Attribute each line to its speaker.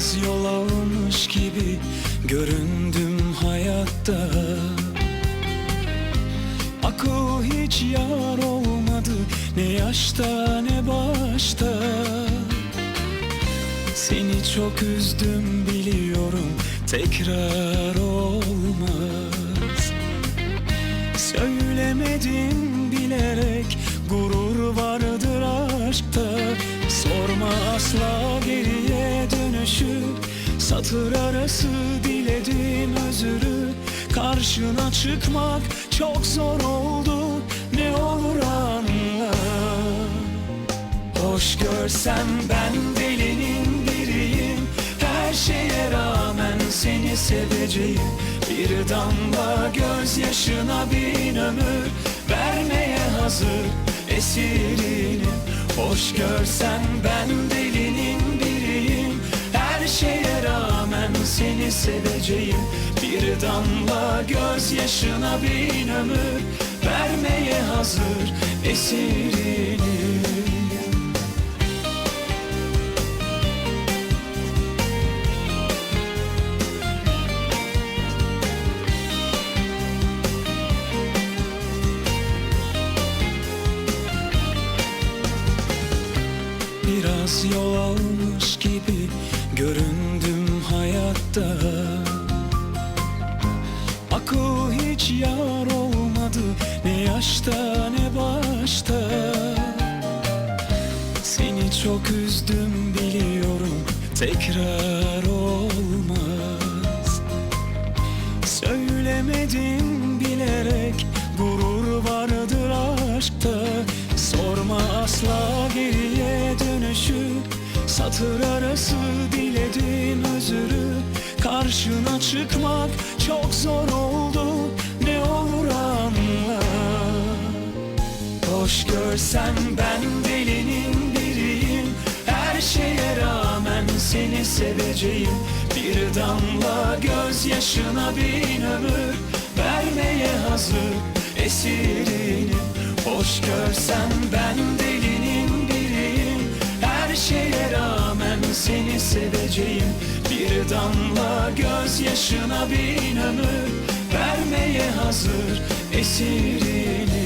Speaker 1: Biraz yol almış gibi göründüm hayatta. Akıl hiç yar olmadı ne yaşta ne başta. Seni çok üzdüm biliyorum tekrar olmaz. Söylemedim bilerek gurur vardır aşkta. Sorma asla Satır arası diledim özürü. Karşına çıkmak çok zor oldu. Ne olur anla. Hoş görsem ben delinin biriyim. Her şeye rağmen seni seveceğim. Bir damla gözyaşına bin ömür Vermeye hazır esirinim. Hoş görsem ben delinin seni seveceğim. Bir damla gözyaşına bin ömür Vermeye hazır esirinim Biraz yol almış gibi hayatta. Akıl hiç yar olmadı ne yaşta ne başta. Seni çok üzdüm biliyorum tekrar olmaz. Söylemedim bilerek gurur vardır aşkta. Sorma asla geriye dönüşü Satır arası diledim özürü Karşına çıkmak çok zor oldu. Ne olur anla. Hoş görsem ben delinin biriyim. Her şeye rağmen seni seveceğim. Bir damla gözyaşına bin ömür Vermeye hazır esirinim Hoş görsem ben delinin biriyim. Her şeye seni seveceğim. Bir damla gözyaşına bin ömür Vermeye hazır. Esirinim